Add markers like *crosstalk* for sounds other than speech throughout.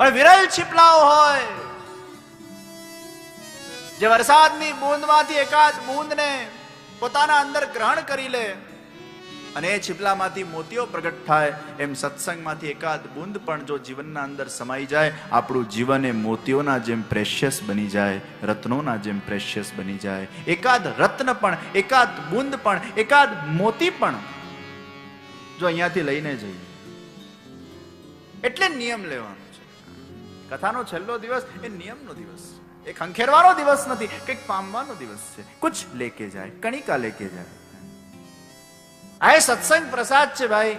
પણ વિરલ છીપલાઓ હોય. જે વરસાદની બૂંદમાંથી એકાદ બૂંદને પોતાના અંદર ગ્રહણ કરી લે અને એ છીપલામાંથી મોતીઓ પ્રગટ થાય, એમ સત્સંગમાંથી એકાદ બૂંદ પણ જો જીવનના અંદર સમાઈ જાય, આપણું જીવન એ મોતીઓના જેમ પ્રેશિયસ બની જાય, રત્નોના જેમ પ્રેશિયસ બની જાય. એકાદ રત્ન પણ, એકાદ બૂંદ પણ, એકાદ મોતી પણ જો અહીંયાથી લઈને જઈએ. એટલે નિયમ લેવાનો. કથાનો છેલ્લો દિવસ એ નિયમનો દિવસ એ ખંખેરવાનો દિવસ નથી, કંઈક પામવાનો દિવસ છે. કુછ લેકે જાય, કણિકા લેકે જાય. આ સત્સંગ પ્રસાદ છે ભાઈ.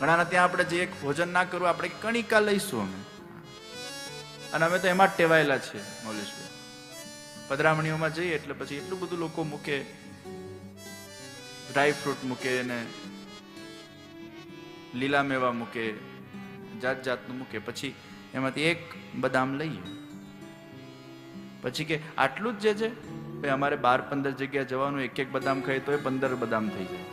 ઘણાના ત્યાં આપણે જે ભોજન ના કરવું, આપણે કણિકા લઈશું અમે. અને અમે તો એમાં જ ટેવાયેલા છીએ, મૌલેશભાઈ. પધરામણીઓમાં જઈએ એટલે પછી એટલું બધું લોકો મૂકે ડ્રાય ફ્રૂટ મૂકે ને લીલા મેવા મૂકે. જાત જાતનું મૂકે પછી એમાંથી એક બદામ લઈએ. પછી કે આટલું જ જે છે, ભાઈ અમારે બાર પંદર જગ્યા જવાનું એક એક બદામ ખાઈ તો એ પંદર બદામ થઈ જાય.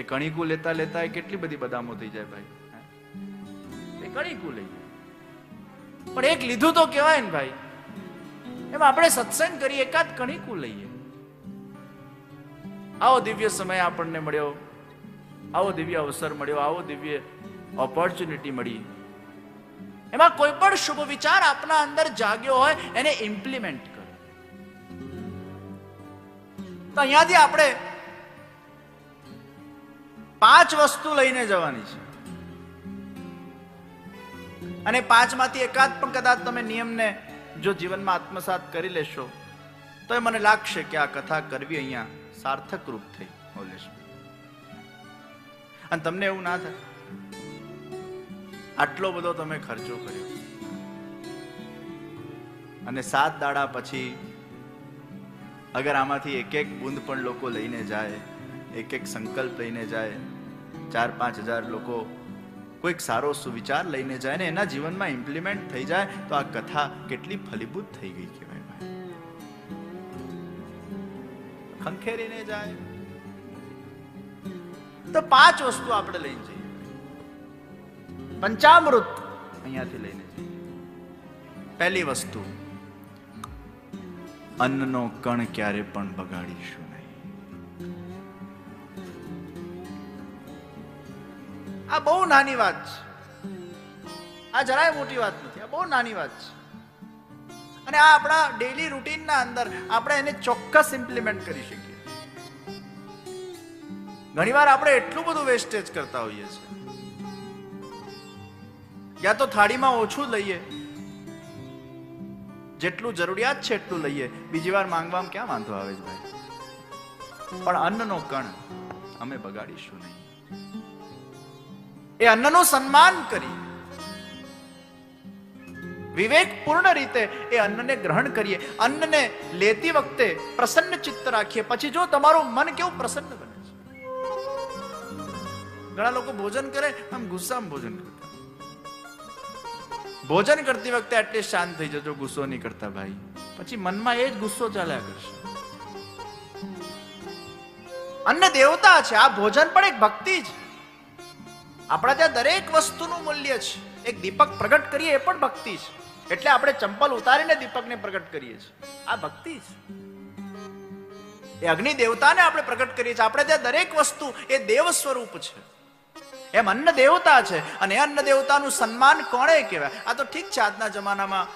એ કણીકું લેતા લેતા કેટલી બધી બદામો થઈ જાય ભાઈ? એ એ લઈ જાય પણ એક લીધું તો કહેવાય ને ભાઈ. એમ આપણે સત્સંગ કરીએ એકાદ કણિકુ લઈએ. આવો દિવ્ય સમય આપણને મળ્યો. આવો દિવ્ય અવસર મળ્યો. આવો દિવ્ય ઓપોર્ચ્યુનિટી મળી. એમાં કોઈ પણ શુભ વિચાર આપના અંદર જાગ્યો હોય, એને ઇમ્પ્લિમેન્ટ કરો. તો અહીંયાથી આપણે પાંચ વસ્તુ લઈને જવાની છે. અને પાંચમાંથી એકાદ પણ કદાચ તમે નિયમને જો જીવનમાં આત્મસાત કરી લેશો, તો એ મને લાગશે કે આ કથા કરવી અહીંયા સાર્થક રૂપ થઈ. મૌલેશ અને તમને એવું ના થાય? આટલો બધો તમે ખર્ચો કર્યો. અને સાત દાડા પછી અગર આમાંથી એક એક બૂંદ પણ લોકો લઈને જાય એક એક સંકલ્પ લઈને જાય ચાર પાંચ હજાર લોકો કોઈક સારો સુવિચાર લઈને જાય ને એના જીવનમાં ઇમ્પ્લિમેન્ટ થઈ જાય, તો આ કથા કેટલી ફલીભૂત થઈ ગઈ કહેવાય ખંખેરીને જાય. તો પાંચ વસ્તુ આપણે લઈને જઈએ. પંચામૃત. અહીંયાથી લઈને પહેલી વસ્તુ, અન્નનો કણ ક્યારે પણ બગાડીશું નહીં. આ બહુ નાની વાત છે. આ જરાય મોટી વાત નથી, આ બહુ નાની વાત છે. અને આ આપણા ડેલી રૂટીનના અંદર આપણે એને ચોક્કસ ઇમ્પ્લિમેન્ટ કરી શકીએ ઘણીવાર આપણે એટલું બધું વેસ્ટેજ કરતા હોઈએ છીએ. યા તો થાળીમાં ઓછું લઈએ જેટલું જરૂરિયાત છે એટલું લઈએ બીજી વાર માંગવામાં ક્યાં વાંધો આવે છે ભાઈ પણ અન્નનો કણ અમે બગાડીશું નહીં એ અન્નનું સન્માન કરી વિવેકપૂર્ણ રીતે એ અન્નને ગ્રહણ કરીએ અન્નને લેતી વખતે પ્રસન્ન ચિત્ત રાખીએ પછી જો તમારું મન કેવું પ્રસન્ન બને છે ઘણા લોકો ભોજન કરે આમ ગુસ્સામાં ભોજન કરતા ભોજન કરતી વખતે એટલી શાંત થઈ જજો, ગુસ્સો નહીં કરતા ભાઈ. પછી મનમાં એ જ ગુસ્સો ચાલ્યા કરશે. અન્ન દેવતા છે, આ ભોજન પણ એક ભક્તિ છે આપણા ત્યાં દરેક વસ્તુનું મૂલ્ય છે. એક દીપક પ્રગટ કરીએ એ પણ ભક્તિ છે. એટલે આપણે ચંપલ ઉતારીને દીપકને પ્રગટ કરીએ છીએ. આ ભક્તિ છે એ અગ્નિ દેવતાને આપણે પ્રગટ કરીએ છીએ. આપણે ત્યાં દરેક વસ્તુ એ દેવ સ્વરૂપ છે. એમ અન્ન દેવતા છે. અને અન્ન દેવતાનું સન્માન કોણે કહેવાય? આ તો ઠીક છે, આજના જમાનામાં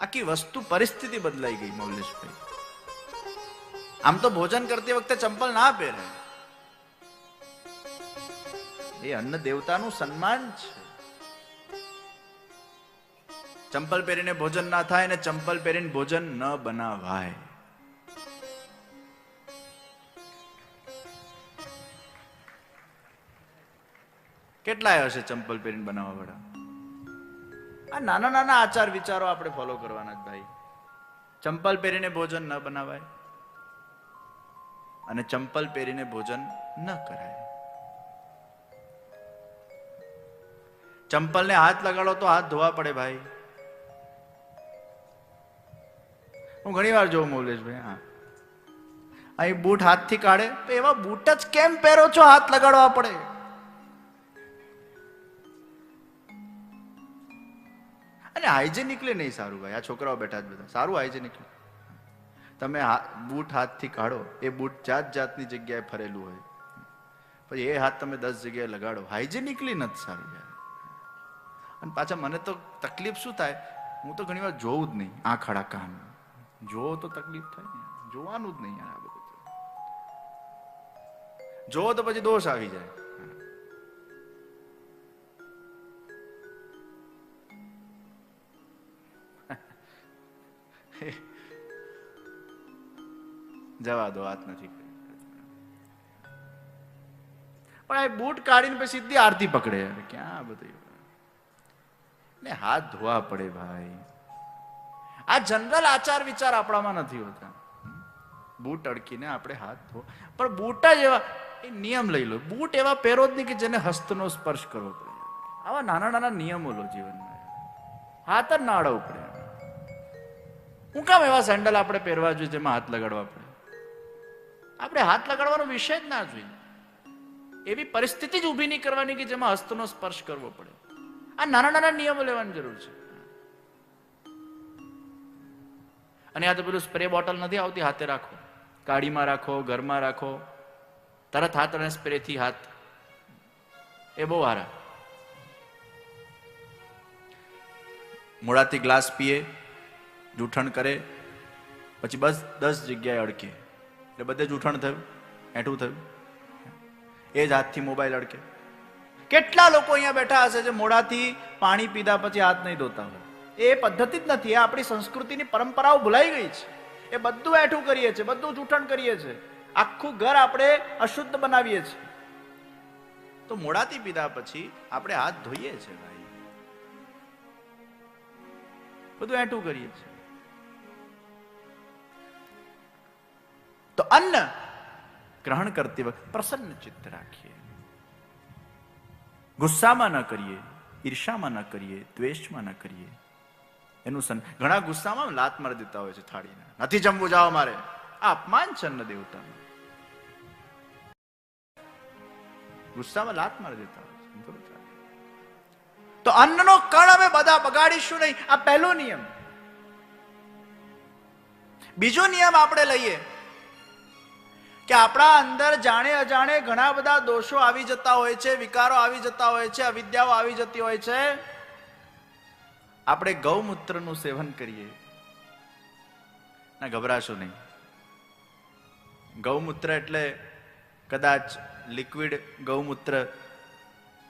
આખી વસ્તુ પરિસ્થિતિ બદલાઈ ગઈ મૌલેશભાઈ. આમ તો ભોજન કરતી વખતે ચંપલ ના પહેરે. એ અન્ન દેવતાનું સન્માન છે. ચંપલ પહેરીને ભોજન ના થાય ને ચંપલ પહેરીને ભોજન ન બનાવાય. કેટલાય હશે ચંપલ પહેરીને બનાવવા વાળા આ નાના નાના આચાર વિચારો આપણે ફોલો કરવાના જ ભાઈ. ચંપલ પહેરીને ભોજન ન બનાવાય અને ચંપલ પહેરીને ભોજન ન કરાય. ચંપલને હાથ લગાડો તો હાથ ધોવા પડે ભાઈ. હું ઘણી વાર જોઉં મૌલેશભાઈ, હા. અહીં બૂટ હાથથી કાઢે તો એવા બૂટ જ કેમ પહેરો છો? હાથ લગાડવા પડે. અને હાઇજેનિકલી નહીં સારું ભાઈ. આ છોકરાઓ બેઠા જ બધા. સારું હાઇજેનિકલી તમે બૂટ હાથથી કાઢો, એ બૂટ જાત જાતની જગ્યાએ ફરેલું હોય. પછી એ હાથ તમે દસ જગ્યાએ લગાડો. હાઇજેનિકલી નથી સારું યાર. અને પાછા મને તો તકલીફ શું થાય? હું તો ઘણી વાર જોઉં જ નહીં આ ખડા કામ જોવો તો તકલીફ થાય ને જોવાનું જ નહીં યાર આ બધું. જોવો તો પછી દોષ આવી જાય. જવા દો, વાત નથી પણ એ બૂટ કાઢીને પછી સીધી આરતી પકડે. ક્યાં આ બધું ને હાથ ધોવા પડે ભાઈ. આ જનરલ આચાર વિચાર આપણામાં નથી હોતા. બૂટ અડકીને આપણે હાથ ધો. પણ બૂટ જ એવા, એ નિયમ લઈ લો. બૂટ એવા પહેરો જ નહીં કે જેને હસ્તનો સ્પર્શ કરવો પડે. આવા નાના નાના નિયમો લો જીવનમાં. હાથ જ ના પડે. હું કામ એવા સેન્ડલ આપણે પહેરવા જોઈએ જેમાં હાથ લગાડવા પડે? આપણે હાથ લગાડવાનો વિષય જ ના જોઈએ. એવી પરિસ્થિતિ જ ઊભી નહીં કરવાની કે જેમાં હસ્તનો સ્પર્શ કરવો પડે. આ નાના નાના નિયમો લેવાની જરૂર છે. અને આ તો પેલું સ્પ્રે બોટલ નથી આવતી, હાથે રાખો. કાઢીમાં રાખો, ઘરમાં રાખો. તરત હાથ અને સ્પ્રેથી હાથ. એ બહુ હારા મોડાથી ગ્લાસ પીએ, જૂઠણ કરે, પછી બસ દસ જગ્યાએ અડકે એટલે બધે જૂઠણ થયું એઠું થયું. એ જ હાથથી મોબાઈલ અડકે. કેટલા લોકો અહીંયા બેઠા હશે જે મોડાથી પાણી પીધા પછી હાથ નહીં ધોતા હોય? એ પદ્ધતિ જ નથી, એ આપણી સંસ્કૃતિની પરંપરાઓ ભૂલાઈ ગઈ છે. એ બધું એઠું કરીએ છીએ, બધું જૂઠણ કરીએ છીએ. આખું ઘર આપણે અશુદ્ધ બનાવીએ છીએ. તો મોડાથી પીધા પછી આપણે હાથ ધોઈએ છીએ ભાઈ. બધું એઠું કરીએ છીએ. તો અન્ન ગ્રહણ કરતી વખતે પ્રસન્ન ચિત્ત રાખીએ. ગુસ્સામાં ન કરીએ, ઈર્ષામાં ન કરીએ, દ્વેષમાં ન કરીએ. એનું સન, ઘણા ગુસ્સામાં લાત મારી દેતા હોય છે થાળીને. નથી જમવું, જાઓ મારે. આ અપમાન છે અન્ન દેવતાનું ગુસ્સામાં લાત મારી દેતા હોય છે. તો અન્નનો કણ અમે બધા બગાડીશું નહીં. આ પહેલો નિયમ. બીજો નિયમ આપણે લઈએ. કે આપણા અંદર જાણે અજાણે ઘણા બધા દોષો આવી જતા હોય છે, વિકારો આવી જતા હોય છે, અવિદ્યાઓ આવી જતી હોય છે. આપણે ગૌમૂત્રનું સેવન કરીએ. ના, ગભરાશો નહીં. ગૌમૂત્ર એટલે કદાચ લિક્વિડ ગૌમૂત્ર,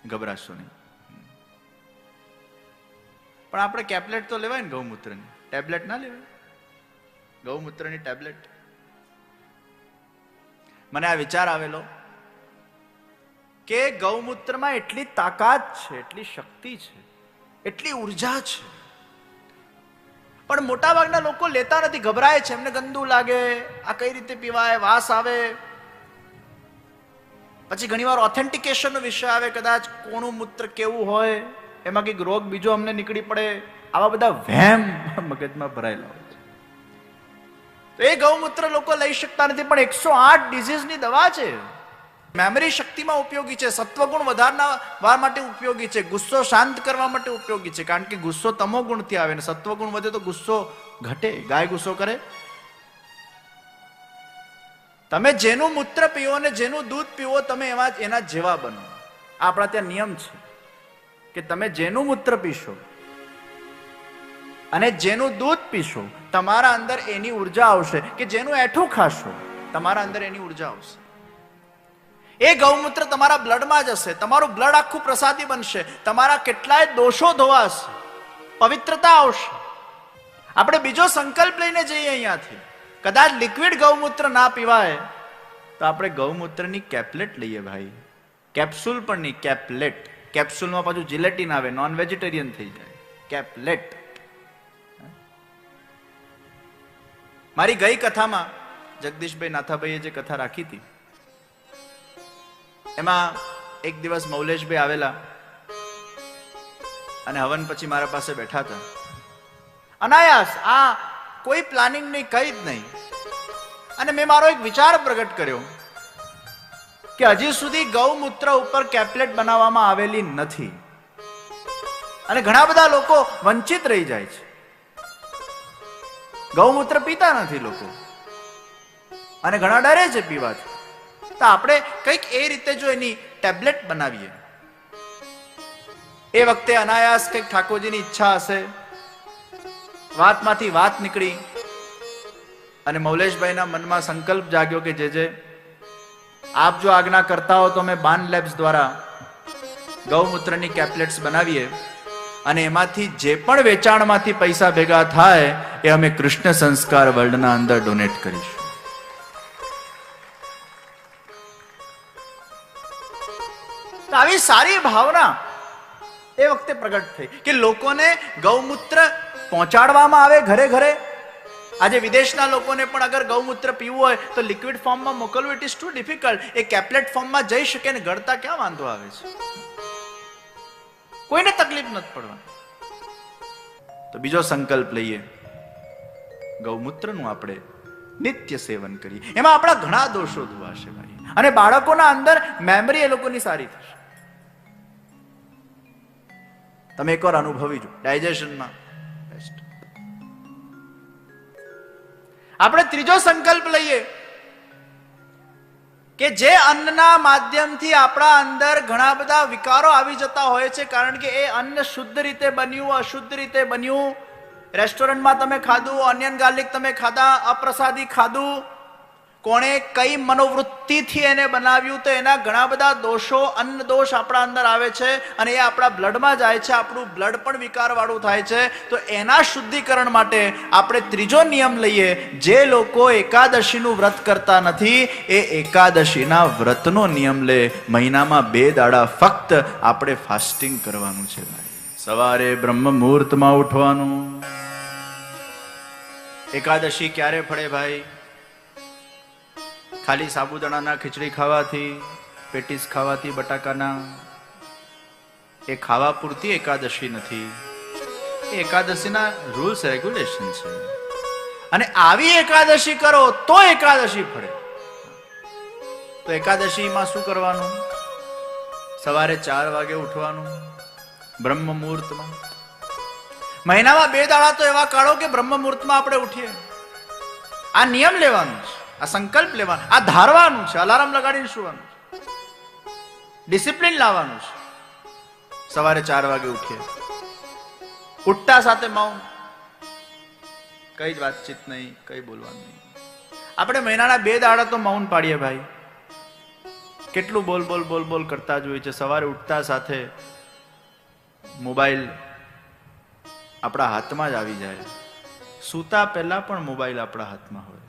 ગભરાશો નહીં. પણ આપણે કેપ્લેટ તો લેવાય ને ગૌમૂત્રની. ટેબ્લેટ ના લેવાય. ગૌમૂત્રની ટેબ્લેટ. મને આ વિચાર આવેલો કે ગૌમૂત્રમાં એટલી તાકાત છે, એટલી શક્તિ છે, એટલી ઊર્જા છે. પણ મોટા ભાગના લોકો લેતા નથી, ગભરાય છે, એમને ગંદુ લાગે, આ કઈ રીતે પીવાય, વાસ આવે. પછી ઘણીવાર ઓથેન્ટિકેશનનો વિષય આવે, કદાચ કોણું મૂત્ર કેવું હોય એમાં કંઈક રોગ બીજો અમને નીકળી પડે, આવા બધા વહેમ *laughs* મગજમાં ભરાયેલા હોય. તો એ ગૌમૂત્ર લોકો લઈ શકતા નથી, પણ એકસો આઠ ડિઝીઝની દવા છે. મેમરી શક્તિમાં ઉપયોગી છે, સત્વગુણ વાર માટે ઉપયોગી છે, ગુસ્સો શાંત કરવા માટે ઉપયોગી છે, કારણ કે ગુસ્સો તમો ગુણથી આવે ને સત્વગુણ વધે તો ગુસ્સો ઘટે, ગાય ગુસ્સો કરે. તમે જેનું મૂત્ર પીવો ને જેનું દૂધ પીવો, તમે એવા એના જેવા બનો. આપણા ત્યાં નિયમ છે કે તમે જેનું મૂત્ર પીશો અને જેનું દૂધ પીશો, તમારા અંદર એની ઊર્જા આવશે કે જેનું એઠું ખાશો, તમારા અંદર એની ઊર્જા આવશે. એ ગૌમૂત્ર તમારા બ્લડમાં જશે તમારું બ્લડ આખું પ્રસાદી બનશે, તમારા કેટલાય દોષો ધોવાશે પવિત્રતા આવશે. આપણે બીજો સંકલ્પ લઈને જઈએ અહીંયાથી. કદાચ લિક્વિડ ગૌમૂત્ર ના પીવાય, તો આપણે ગૌમૂત્રની કેપ્લેટ લઈએ ભાઈ. કેપ્સ્યુલ પણ નહીં, કેપ્લેટ. કેપ્સ્યુલમાં પાછું જિલેટિન આવે નોન વેજીટેરિયન થઈ જાય. કેપ્લેટ. મારી ગઈ કથામાં જગદીશભાઈ નાથાભાઈએ જે કથા રાખી હતી, એમાં એક દિવસ મૌલેશભાઈ આવેલા અને હવન પછી મારા પાસે બેઠા હતા. અનાયાસ, આ કોઈ પ્લાનિંગ નહીં, કઈ જ નહીં. અને મેં મારો એક વિચાર પ્રગટ કર્યો કે હજી સુધી ગૌમૂત્ર ઉપર કેપ્લેટ બનાવવામાં આવેલી નથી. અને ઘણા બધા લોકો વંચિત રહી જાય છે. ગૌમૂત્ર પીતા નથી લોકો. અને ઘણા ડરે છે પીવાથી તો આપણે કંઈક એ રીતે જો એની ટેબ્લેટ બનાવીએ. એ વખતે અનાયાસ કંઈક ઠાકોરજીની ઈચ્છા હશે. વાતમાંથી વાત નીકળી. અને મૌલેશભાઈના મનમાં સંકલ્પ જાગ્યો કે જે જે, આપ જો આજ્ઞા કરતા હો તો અમે બાન લેબ્સ દ્વારા ગૌમૂત્રની કેપ્લેટ્સ બનાવીએ. અને એમાંથી જે પણ વેચાણમાંથી પૈસા ભેગા થાય, એ અમે કૃષ્ણ સંસ્કાર વર્લ્ડના અંદર ડોનેટ કરીશું. આવી સારી ભાવના એ વખતે પ્રગટ થઈ કે લોકોને ગૌમૂત્ર પહોંચાડવામાં આવે ઘરે ઘરે. આજે વિદેશના લોકોને પણ અગર ગૌમૂત્ર પીવું હોય તો લિક્વિડ ફોર્મમાં મોકલવું it is too difficult a caplet ફોર્મમાં જઈ શકે ને ગળતા ક્યાં વાંધો આવે છે? કોઈને તકલીફ નથી પડવાની. તો બીજો સંકલ્પ લઈએ. ગૌમૂત્રનું આપણે નિત્ય સેવન કરીએ. એમાં આપણા ઘણા દોષો ધોવાશે ભાઈ અને બાળકોના અંદર મેમરી એ લોકોની સારી થશે. તમે એકવાર અનુભવી જો ડાયજેશનમાં બેસ્ટ આપણે ત્રીજો સંકલ્પ લઈએ. કે જે અન્નના માધ્યમથી આપણા અંદર ઘણા બધા વિકારો આવી જતા હોય છે, કારણ કે એ અન્ન શુદ્ધ રીતે બન્યું, અશુદ્ધ રીતે બન્યું. રેસ્ટોરન્ટમાં તમે ખાધું ઓનિયન ગાર્લિક તમે ખાધા, અપ્રસાદી ખાધું કોણે કઈ મનોવૃત્તિથી એને બનાવ્યું તો એના ઘણા બધા દોષો, અન્ન દોષ આપણા અંદર આવે છે અને એ આપણા બ્લડમાં જાય છે, આપણું બ્લડ પણ વિકારવાળું થાય છે. તો એના શુદ્ધિકરણ માટે આપણે ત્રીજો નિયમ લઈએ. જે લોકો એકાદશીનું વ્રત કરતા નથી, એ એકાદશીના વ્રતનો નિયમ લે. મહિનામાં બે દાડા ફક્ત આપણે ફાસ્ટિંગ કરવાનું છે ભાઈ. સવારે બ્રહ્મ મુહૂર્તમાં ઉઠવાનું. એકાદશી ક્યારે ફળે ભાઈ? ખાલી સાબુદાણાના ખીચડી ખાવાથી, પેટીસ ખાવાથી, બટાકાના, એ ખાવા પૂરતી એકાદશી નથી. એ એકાદશીના રૂલ્સ રેગ્યુલેશન છે. અને આવી એકાદશી કરો તો એકાદશી ફળે. તો એકાદશીમાં શું કરવાનું? સવારે ચાર વાગે ઉઠવાનું, બ્રહ્મ મુહૂર્તમાં. મહિનામાં બે દાડા તો એવા કાઢો કે બ્રહ્મ મુહૂર્તમાં આપણે ઉઠીએ. આ નિયમ લેવાનું છે. આ સંકલ્પ લેવાનો, આ ધારવાનું છે અલાર્મ લગાડીને સુવાનું છે ડિસિપ્લિન લાવવાનું છે. સવારે ચાર વાગે ઉઠીએ. ઉઠતા સાથે માઉન કઈ જ વાતચીત નહીં, કઈ બોલવાનું નહીં. આપણે મહિનાના બે દાડા તો મૌન પાડીએ ભાઈ. કેટલું બોલ બોલ બોલ બોલ કરતા જ હોય છે. સવારે ઉઠતા સાથે મોબાઈલ આપણા હાથમાં જ આવી જાય. સૂતા પહેલા પણ મોબાઈલ આપણા હાથમાં હોય.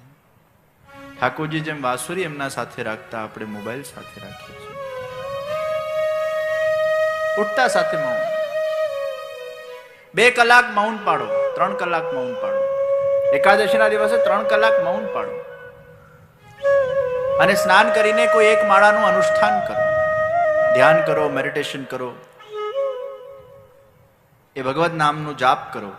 ઠાકોરજી જેમ વાસુરી એમના સાથે રાખતા આપણે મોબાઈલ સાથે રાખીએ છીએ. ઉઠતા સાથે મૌન. બે કલાક મૌન પાડો, ત્રણ કલાક મૌન પાડો. એકાદશીના દિવસે ત્રણ કલાક મૌન પાડો. અને સ્નાન કરીને કોઈ એક માળાનું અનુષ્ઠાન કરો. ધ્યાન કરો, મેડિટેશન કરો. એ ભગવત નામનું જાપ કરો.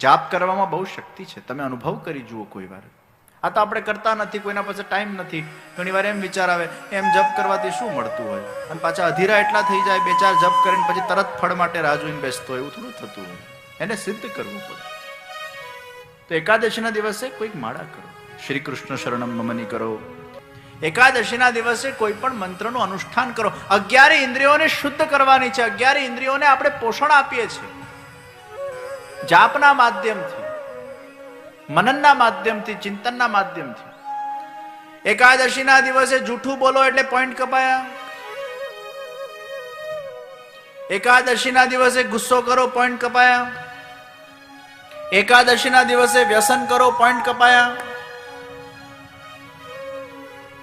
જાપ કરવામાં બહુ શક્તિ છે. તમે અનુભવ કરી જુઓ કોઈ વાર. આ તો આપણે કરતા નથી, કોઈના પાસે ટાઈમ નથી. ઘણી વાર એમ વિચાર આવે, એમ જપ કરવાથી શું મળતું હોય? અને પાછા અધીરા એટલા થઈ જાય, બે ચાર જપ કરીને પછી તરત ફળ માટે રાહ જોઈને બેસતો એવું થોડું થતું હોય. એને સિદ્ધ કરવું પડે. તો એકાદશીના દિવસે કોઈક માળા કરો. શ્રી કૃષ્ણ શરણમ નમની કરો. એકાદશીના દિવસે કોઈ પણ મંત્રનું અનુષ્ઠાન કરો. અગિયાર ઇન્દ્રિયોને શુદ્ધ કરવાની છે. અગિયાર ઇન્દ્રિયોને આપણે પોષણ આપીએ છીએ. જાપના માધ્યમથી. મનનના માધ્યમથી, ચિંતનના માધ્યમથી. એકાદશીના દિવસે જૂઠું બોલો એટલે પોઈન્ટ કપાયા. એકાદશીના દિવસે ગુસ્સો કરો પોઈન્ટ કપાયા. એકાદશીના દિવસે વ્યસન કરો પોઈન્ટ કપાયા.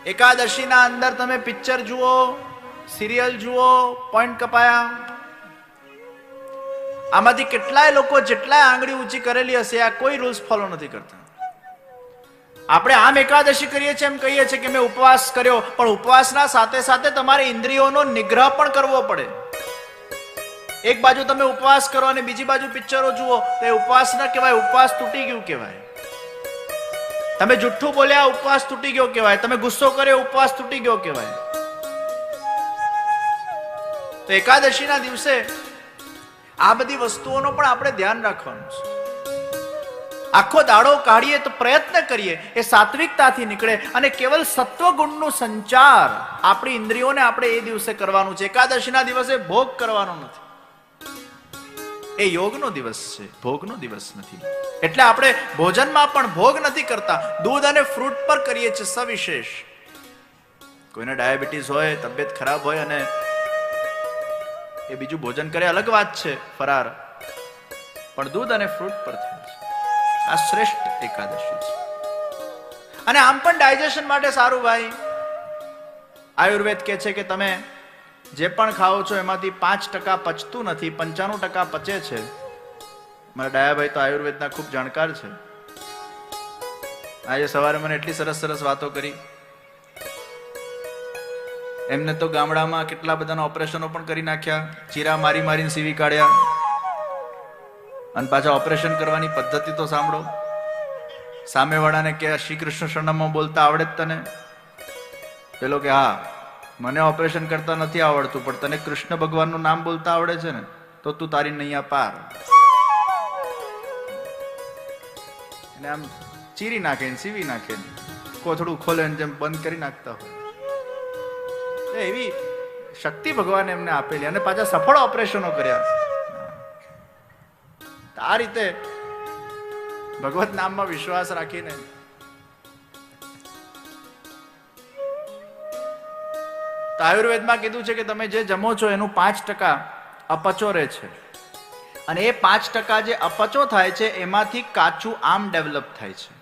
એકાદશીના અંદર તમે પિક્ચર જુઓ સિરિયલ જુઓ પોઈન્ટ કપાયા. આમાંથી કેટલાય લોકો જેટલાય આંગળી ઊંચી કરેલી હશે, આ કોઈ રૂલ્સ ફોલો નથી કરતા. આપણે આમ એકાદશી કરીએ છીએ એમ કહીએ છીએ કે મેં ઉપવાસ કર્યો, પણ ઉપવાસના સાથે સાથે તમારે ઇન્દ્રિયોનો નિગ્રહ પણ કરવો પડે. એક બાજુ તમે ઉપવાસ કરો અને બીજી બાજુ પિક્ચરો જુઓ, તો એ ઉપવાસ ના કહેવાય, ઉપવાસ તૂટી ગયું કહેવાય. તમે જુઠ્ઠું બોલ્યા, ઉપવાસ તૂટી ગયો કહેવાય. તમે ગુસ્સો કર્યો, ઉપવાસ તૂટી ગયો કહેવાય. તો એકાદશીના દિવસે આ બધી વસ્તુઓનો પણ આપણે ધ્યાન રાખવાનું છે. આખો દાડો કાઢીએ તો પ્રયત્ન કરીએ, એ સાત્વિકતાથી નીકળે અને કેવલ સત્વગુણનો સંચાર આપણી ઇન્દ્રિયોને આપણે એ દિવસે કરવાનું છે. એકાદશીના દિવસે ભોગ કરવાનો નથી. એ યોગનો દિવસ છે, ભોગનો દિવસ નથી. એટલે આપણે ભોજનમાં પણ ભોગ નથી કરતા. દૂધ અને ફ્રૂટ પર કરીએ છીએ સવિશેષ. કોઈને ડાયાબિટીસ હોય, તબિયત ખરાબ હોય અને એ બીજું ભોજન કરે, અલગ વાત છે, ફરાર. પણ દૂધ અને ફ્રૂટ પર થયું છે. આ શ્રેષ્ઠ એકાદશી છે. અને આમ પણ ડાયજેશન માટે સારું ભાઈ. આયુર્વેદ કહે છે કે તમે જે પણ ખાઓ છો, એમાંથી પાંચ ટકા પચતું નથી, પંચાણું ટકા પચે છે. મારા ડાયાભાઈ તો આયુર્વેદના ખૂબ જાણકાર છે. આજે સવારે મને એટલી સરસ સરસ વાતો કરી. એમને તો ગામડામાં કેટલા બધાના ઓપરેશનો પણ કરી નાખ્યા, ચીરા મારી મારીને સીવી કાઢ્યા. અને પાછા ઓપરેશન કરવાની પદ્ધતિ તો સાંભળો. સામેવાળાને કે શ્રી કૃષ્ણ શરણમાં બોલતા આવડે જ તને? પેલો કે, હા, મને ઓપરેશન કરતા નથી આવડતું, પણ તને કૃષ્ણ ભગવાનનું નામ બોલતા આવડે છે ને, તો તું તારી નૈયા પાર. એને આમ ચીરી નાખે ને સીવી નાખે કોથળું ખોલે ને જેમ બંધ કરી નાખતા હોય. એ એવી શક્તિ ભગવાને એમને આપેલી અને પાછા સફળ ઓપરેશનો કર્યા. આ રીતે ભગવત નામમાં વિશ્વાસ રાખીને આયુર્વેદમાં કીધું છે કે તમે જે જમો છો એનું પાંચ ટકા અપચો રહે છે. અને એ પાંચ ટકા જે અપચો થાય છે, એમાંથી કાચું આમ ડેવલપ થાય છે.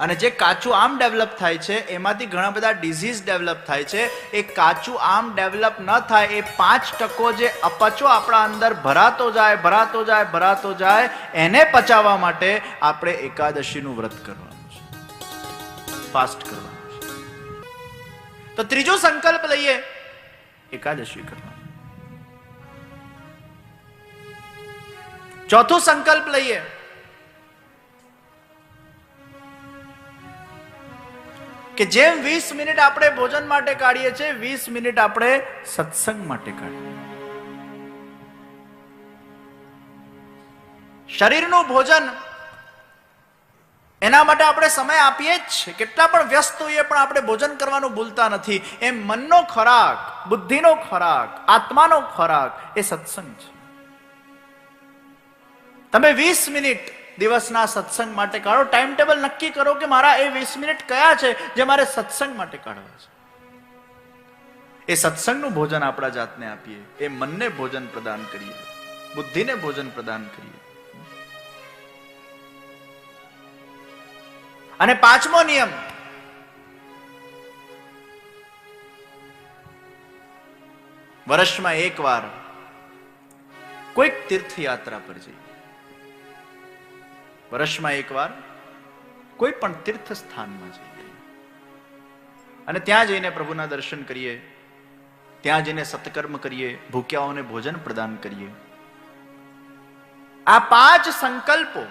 અને જે કાચું આમ ડેવલપ થાય છે, એમાંથી ઘણા બધા ડિઝીઝ ડેવલપ થાય છે. એ કાચું આમ ડેવલપ ન થાય, એ પાંચ ટકો જે અપચો આપણા અંદર ભરાતો જાય ભરાતો જાય ભરાતો જાય, એને પચાવવા માટે આપણે એકાદશીનું વ્રત કરવાનું છે. ફાસ્ટ કરવાનું છે. તો ત્રીજો સંકલ્પ લઈએ. એકાદશી કરવાનું. ચોથો સંકલ્પ લઈએ. કે જેમ વીસ મિનિટ આપણે ભોજન માટે કાઢીએ છીએ, વીસ મિનિટ આપણે સત્સંગ માટે કાઢીએ. શરીરનું ભોજન એના માટે આપણે સમય આપીએ જ છે કેટલા પણ વ્યસ્ત હોઈએ પણ આપણે ભોજન કરવાનું ભૂલતા નથી. એમ મનનો ખોરાક, બુદ્ધિનો ખોરાક, આત્માનો ખોરાક એ સત્સંગ છે. તમે વીસ મિનિટ દિવસના સત્સંગ માટે કાઢો. ટાઈમ ટેબલ નક્કી કરો કે મારા એ વીસ મિનિટ કયા છે જે મારે સત્સંગ માટે કાઢવા છે. એ સત્સંગનું ભોજન આપણા જાતને આપીએ. એ મનને ભોજન પ્રદાન કરીએ. બુદ્ધિને ભોજન પ્રદાન કરીએ. અને પાંચમો નિયમ. વર્ષમાં એક વાર કોઈક તીર્થયાત્રા પર જઈએ. વર્ષમાં એકવાર કોઈ પણ તીર્થ સ્થાનમાં જઈએ. અને ત્યાં જઈને પ્રભુના દર્શન કરીએ, ત્યાં જઈને સત્કર્મ કરીએ, ભૂખ્યાઓને ભોજન પ્રદાન કરીએ. આ પાંચ સંકલ્પો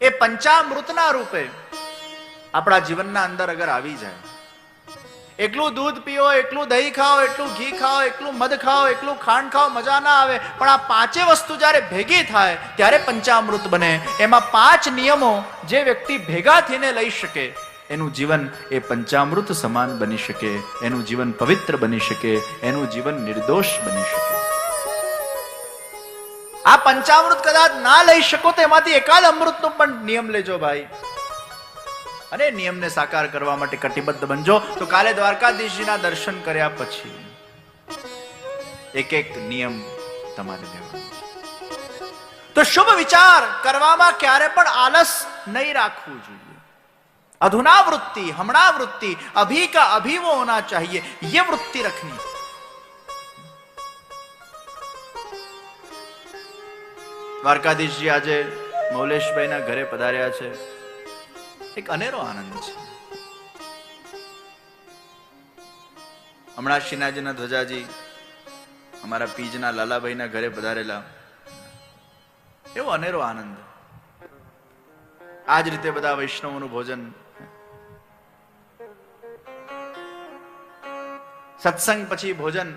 એ પંચામૃતના રૂપે આપણા જીવનના અંદર અગર આવી જાય એકલું દૂધ પીઓ, એટલું દહીં ખાઓ, એટલું ઘી ખાઓ, એટલું મધ ખાઓ, એટલું ખાંડ ખાઓ, મજા ના આવે. પણ આ પાંચે વસ્તુ જ્યારે ભેગી થાય, ત્યારે પંચામૃત બને. એમાં પાંચ નિયમો જે વ્યક્તિ ભેગા થઈને લઈ શકે, એનું જીવન એ પંચામૃત સમાન બની શકે, એનું જીવન પવિત્ર બની શકે, એનું જીવન નિર્દોષ બની શકે. આ પંચામૃત કદાચ ના લઈ શકો તો એમાંથી એકાદ અમૃતનો પણ નિયમ લેજો ભાઈ. અને નિયમને સાકાર કરવા માટે કટિબદ્ધ બનજો. તો કાલે દ્વારકાધીશજીના દર્શન કર્યા પછી એક એક નિયમ તમારે લેવાનો તો શુભ વિચાર કરવામાં ક્યારે પણ આલસ નહીં રાખવું જોઈએ. અધુના વૃત્તિ હમણા વૃત્તિ અભી કા અભી વો હોના ચાહીએ, યે વૃત્તિ રખની. દ્વારકાધીશજી આજે મૌલેશભાઈના ઘરે પધાર્યા છે. એક અનેરો આનંદ છે. હમણાં શ્રીનાજીના ધ્વજાજી અમારા પીજના લાલાભાઈના ઘરે પધારેલા. એવો અનેરો આનંદ. આ જ રીતે બધા વૈષ્ણવોનું ભોજન. સત્સંગ પછી ભોજન,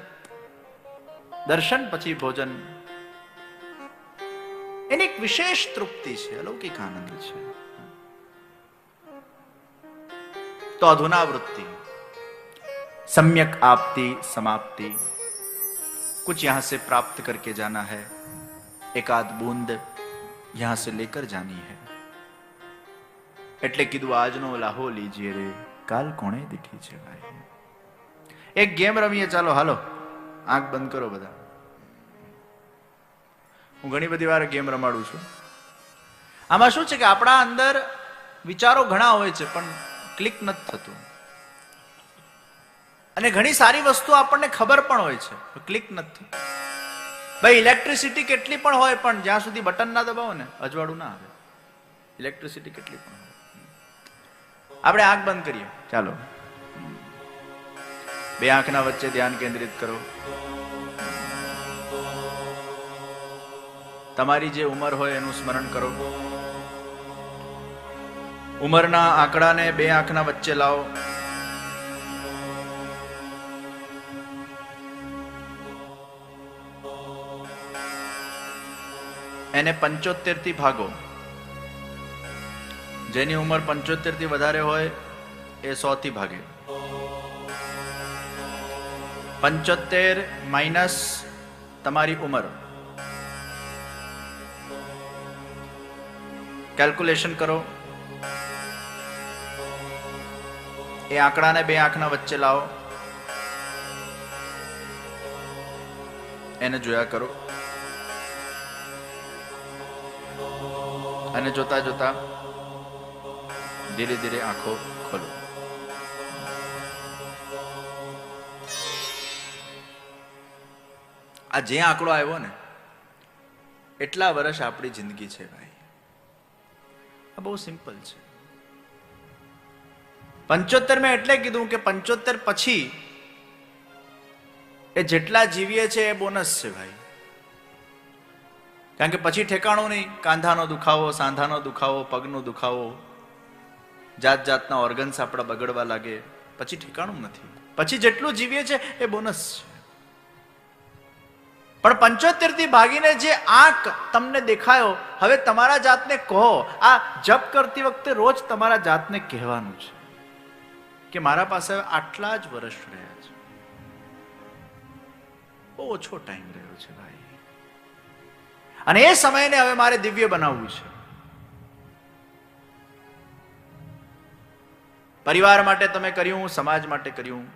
દર્શન પછી ભોજન. એની એક વિશેષ તૃપ્તિ છે, અલૌકિક આનંદ છે. તો અધુના વૃત્તિ सम्यक आपती समाप्ति कुछ यहां से प्राप्त करके जाना है एक आध बूंद यहां से लेकर जानी है એટલે કીધું આજનો લાહો લીજીએ રે કાલ કોણે દીઠી છે ભાઈ એક ગેમ રમીએ ચાલો હાલો આંખ બંધ કરો બધા હું ઘણી બધી વાર ગેમ રમાડું છું આમાં શું છે કે આપણા અંદર વિચારો ઘણા હોય છે પણ ક્લિક નથી થતું. અને ઘણી સારી વસ્તુ આપણને ખબર પણ હોય છે ક્લિક નથી ભાઈ, ઇલેક્ટ્રિસિટી કેટલી પણ હોય, પણ જ્યાં સુધી બટન ના દબાવો ને, અજવાળું ના આવે. ઇલેક્ટ્રિસિટી કેટલી પણ હોય. આપણે આંખ બંધ કરીએ. ચાલો. બે આંખના વચ્ચે ધ્યાન કેન્દ્રિત કરો. તમારી જે ઉંમર હોય એનું સ્મરણ કરો. ઉંમરના આંકડાને બે આંખના વચ્ચે લાવો. એને પંચોતેરથી ભાગો. જેની ઉંમર પંચોતેરથી વધારે હોય, એ સો થી ભાગે. પંચોતેર માઇનસ તમારી ઉંમર. કેલ્ક્યુલેશન કરો. એ આંકડાને બે આંખના વચ્ચે લાવો. એને જોયા કરો. અને જોતા જોતા ધીરે ધીરે આંખો ખોલો. આ જે આંકડો આવ્યો ને, એટલા વર્ષ આપણી જિંદગી છે ભાઈ. આ બહુ સિમ્પલ છે. પંચોતેર મેં એટલે કીધું કે પંચોતેર પછી એ જેટલા જીવીએ છે એ બોનસ છે ભાઈ. કારણ કે પછી ઠેકાણું નહીં, કાંધાનો દુખાવો, સાંધાનો દુખાવો, પગનો દુખાવો જાત જાતના ઓર્ગન્સ આપણા બગડવા લાગે, પછી ઠેકાણું નથી. પછી જેટલું જીવીએ છે એ બોનસ છે. પણ પંચોતેરથી ભાગીને જે આંક તમને દેખાયો, હવે તમારા જાતને કહો, આ જપ કરતી વખતે રોજ તમારા જાતને કહેવાનું છે. કે મારા પાસે આટલા જ વર્ષ રહ્યા છે. બહુ ઓછો ટાઈમ રહ્યો છે ભાઈ. અને એ સમયને હવે મારે દિવ્ય બનાવવું છે. પરિવાર માટે તમે કર્યું, સમાજ માટે કર્યું.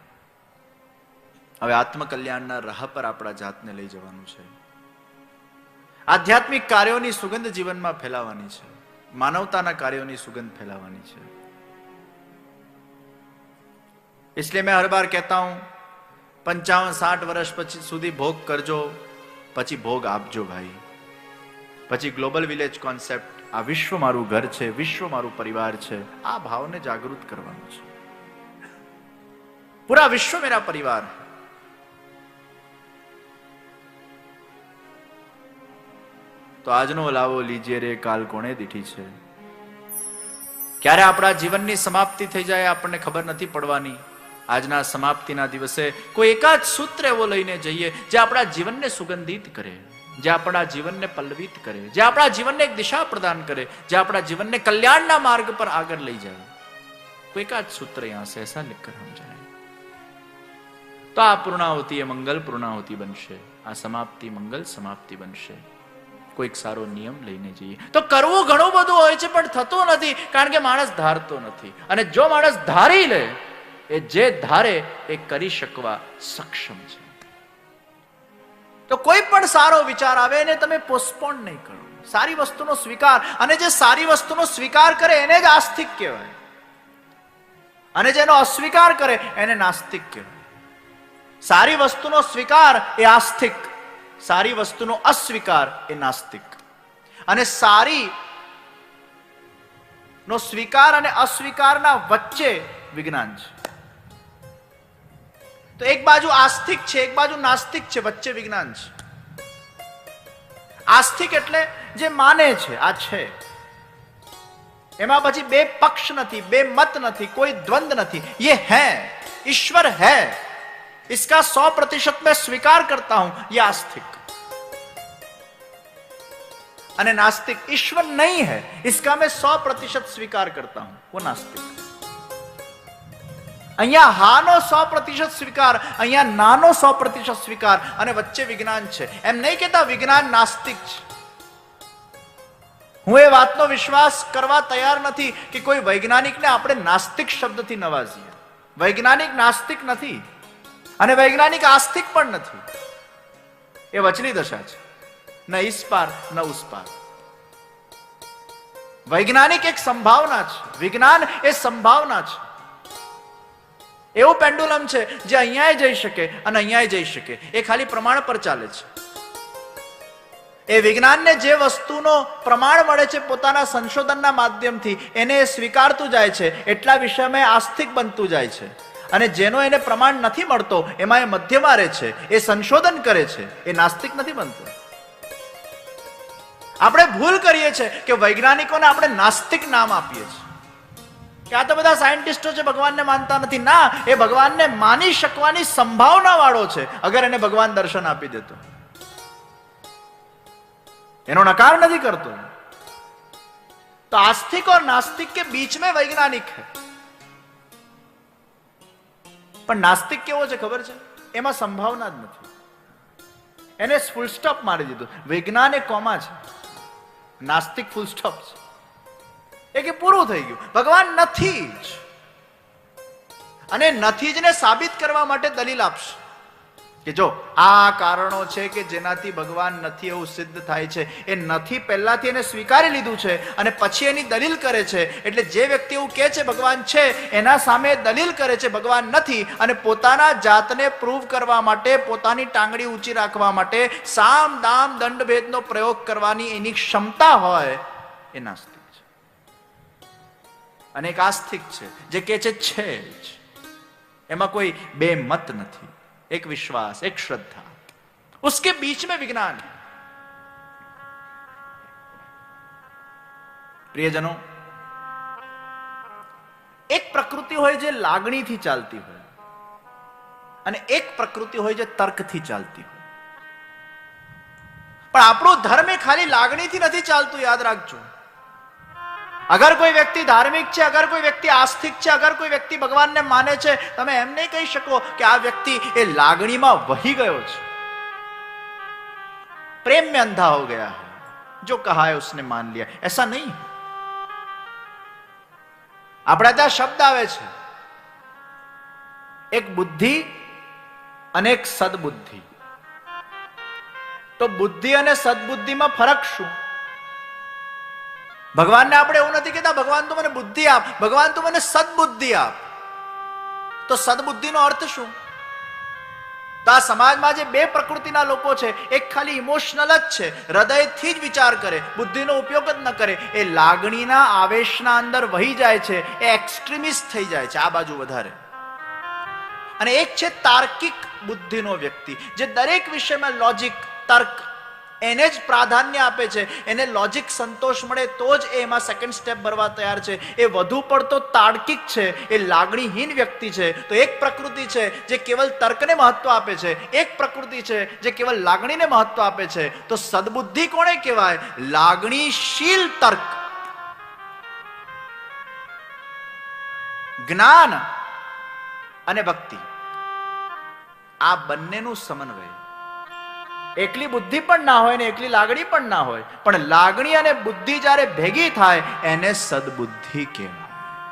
હવે આત્મકલ્યાણના રાહ પર આપણા જાતને લઈ જવાનું છે. આધ્યાત્મિક કાર્યોની સુગંધ જીવનમાં ફેલાવાની છે. માનવતાના કાર્યોની સુગંધ ફેલાવાની છે. इसलिए मैं हर बार कहता हूं પંચાવન સાઠ વર્ષ પછી સુધી ભોગ કરજો પછી ભોગ આપજો ભાઈ પછી ગ્લોબલ વિલેજ કોન્સેપ્ટ આ વિશ્વ મારું ઘર છે વિશ્વ મારું પરિવાર છે આ ભાવને જાગૃત કરવાનું છે પૂરા વિશ્વ મેરા પરિવાર હૈ તો આજનો લાવો લીજીએ રે કાલ કોણે દીઠી છે ક્યારે આપણા જીવનની સમાપ્તિ થઈ જાય આપણને ખબર નથી પડવાની આજના સમાપ્તિના દિવસે કોઈ એકાદ સૂત્ર એવો લઈને જઈએ જે આપણા જીવનને સુગંધિત કરે, જે આપણા જીવનને પલ્લવિત કરે, જે આપણા જીવનને એક દિશા પ્રદાન કરે, જે આપણા જીવનને કલ્યાણના માર્ગ પર આગળ લઈ જાય. કોઈ એકાદ સૂત્ર યહાં લિખકર હમ જાય તો આ પૂર્ણાહુતિ એ મંગલ પૂર્ણાહુતિ બનશે, આ સમાપ્તિ મંગલ સમાપ્તિ બનશે. કોઈક સારો નિયમ લઈને જઈએ. તો કરવું ઘણું બધું હોય છે, પણ થતું નથી, કારણ કે માણસ ધારતો નથી. અને જો માણસ ધારી લે એ જે ધારે એ કરી શકવા સક્ષમ છે. તો કોઈ પણ સારો વિચાર આવે એને તમે પોસ્ટપોન નહીં કરો. સારી વસ્તુનો સ્વીકાર અને જે સારી વસ્તુનો સ્વીકાર કરે એને જ આસ્તિક કહેવાય. અને જેનો અસ્વીકાર કરે એને નાસ્તિક કહેવાય. સારી વસ્તુનો સ્વીકાર એ આસ્તિક, સારી વસ્તુનો અસ્વીકાર એ નાસ્તિક. અને સારી નો સ્વીકાર અને અસ્વીકારના વચ્ચે વિજ્ઞાન છે. તો એક બાજુ આસ્તિક છે એક બાજુ નાસ્તિક છે વચ્ચે વિજ્ઞાન છે આસ્તિક એટલે જે માને છે આ છે એમાં પછી બે પક્ષ નથી બે મત નથી કોઈ દ્વંદ નથી ये है ईश्वर है इसका सौ प्रतिशत मैं स्वीकार करता हूं ये आस्तिक અને नास्तिक ईश्वर नहीं है इसका मैं सौ प्रतिशत स्वीकार करता हूं वो नास्तिक અહીંયા હાનો સો પ્રતિશત સ્વીકાર, અહીંયા નાનો સો પ્રતિશત સ્વીકાર અને વચ્ચે વિજ્ઞાન છે. એમ નહીં કહેતા વિજ્ઞાન નાસ્તિક છે. હું એ વાતનો વિશ્વાસ કરવા તૈયાર નથી કે કોઈ વૈજ્ઞાનિકને આપણે નાસ્તિક શબ્દથી નવાજીએ. વૈજ્ઞાનિક નાસ્તિક નથી અને વૈજ્ઞાનિક આસ્તિક પણ નથી. એ વચની દશા છે. ન ઇસ ન ઉસ્પાર. વૈજ્ઞાનિક એક સંભાવના છે. વિજ્ઞાન એ સંભાવના છે. એવું પેન્ડુલમ છે જે અહીંયા જઈ શકે અને અહીંયા જઈ શકે. એ ખાલી પ્રમાણ પર ચાલે છે. એ વિજ્ઞાનને જે વસ્તુનો પ્રમાણ મળે છે પોતાના સંશોધનના માધ્યમથી, એને એ સ્વીકારતું જાય છે, એટલા વિષયમાં આસ્તિક બનતું જાય છે. અને જેનો એને પ્રમાણ નથી મળતો, એમાં એ મધ્ય મારે છે, એ સંશોધન કરે છે, એ નાસ્તિક નથી બનતો. આપણે ભૂલ કરીએ છીએ કે વૈજ્ઞાનિકોને આપણે નાસ્તિક નામ આપીએ છીએ. આ તો બધા સાયન્ટિસ્ટો છે, ભગવાનને માનતા નથી. ના, એ ભગવાનને માની શકવાની સંભાવના વાળો છે. અગર એને ભગવાન દર્શન આપી દે એનો નકાર નથી કરતો. તો આસ્તિક ઓર નાસ્તિક કે બીચ મેં વૈજ્ઞાનિક હે? પણ નાસ્તિક કેવો છે ખબર છે? એમાં સંભાવના જ નથી. એને ફૂલ સ્ટોપ મારી દીધું. વૈજ્ઞાનિક કોમા છે? નાસ્તિક ફૂલ સ્ટોપ છે. એ કે પૂરું થઈ ગયું. ભગવાન નથી જ. અને નથી જ ને સાબિત કરવા માટે દલીલ આપશે. કે જો આ કારણો છે કે જેનાથી ભગવાન નથી એવું સિદ્ધ થાય છે, એ નથી પહેલાથી એને સ્વીકારી લીધું છે અને પછી એની દલીલ કરે છે, એટલે જે વ્યક્તિ એવું કહે છે ભગવાન છે, એના સામે દલીલ કરે છે ભગવાન નથી અને પોતાના જાતને પ્રૂવ કરવા માટે, પોતાની ટાંગડી ઊંચી રાખવા માટે સામ દામ દંડ ભેદનો પ્રયોગ કરવાની એની ક્ષમતા હોય, એ નાસ્તિક છે અને એક આસ્તિક છે જે કે છે છે જ એમાં કોઈ બે મત નથી एक विश्वास एक श्रद्धा उसके बीच में विज्ञान है પ્રિયજનો એક પ્રકૃતિ હોય જે લાગણીથી ચાલતી હોય અને એક પ્રકૃતિ હોય જે તર્કથી ચાલતી હોય પણ આપણો ધર્મ એ ખાલી લાગણીથી નથી ચાલતું યાદ રાખજો અગર કોઈ વ્યક્તિ ધાર્મિક છે, અગર કોઈ વ્યક્તિ આસ્તિક છે, અગર કોઈ વ્યક્તિ ભગવાનને માને છે, તમે એમ નહીં કહી શકો કે આ વ્યક્તિ એ લાગણીમાં વહી ગયો છે. પ્રેમ મેં અંધા હો ગયા જો કહા ઉસને માન લિયા. એસા નહીં આપણા ત્યાં શબ્દ આવે છે. એક બુદ્ધિ અને એક સદબુદ્ધિ. તો બુદ્ધિ અને સદબુદ્ધિમાં ફરક શું? ભગવાનને આપણે એવું નથી કહેતા, ભગવાન તું મને બુદ્ધિ આપ, ભગવાન તું મને સદબુદ્ધિ આપ. તો સદબુદ્ધિનો અર્થ શું? તો આ સમાજમાં જે બે પ્રકૃતિના લોકો છે, એક ખાલી ઇમોશનલ જ છે, હૃદયથી જ વિચાર કરે, બુદ્ધિનો ઉપયોગ જ ન કરે, એ લાગણીના આવેશના અંદર વહી જાય છે, એ એક્સ્ટ્રીમિસ્ટ થઈ જાય છે, આ બાજુ વધારે. અને એક છે તાર્કિક બુદ્ધિનો વ્યક્તિ, જે દરેક વિષયમાં લોજિક તર્ક એને જ પ્રાધાન્ય આપે છે. એને લોજિક સંતોષ મળે તો જ એમાં સેકન્ડ સ્ટેપ ભરવા તૈયાર છે. એ વધુ પડતો તાર્કિક છે. એ લાગણીહીન વ્યક્તિ છે. તો એક પ્રકૃતિ છે જે કેવલ તર્કને મહત્વ આપે છે. એક પ્રકૃતિ છે જે કેવલ લાગણીને મહત્વ આપે છે. તો સદબુદ્ધિ કોણે કહેવાય? લાગણીશીલ તર્ક. જ્ઞાન અને ભક્તિ. આ બંનેનું સમન્વય. એકલી બુદ્ધિ પણ ના હોય ને એકલી લાગણી પણ ના હોય. પણ લાગણી અને બુદ્ધિ જ્યારે ભેગી થાય, એને સદબુદ્ધિ કહેવાય.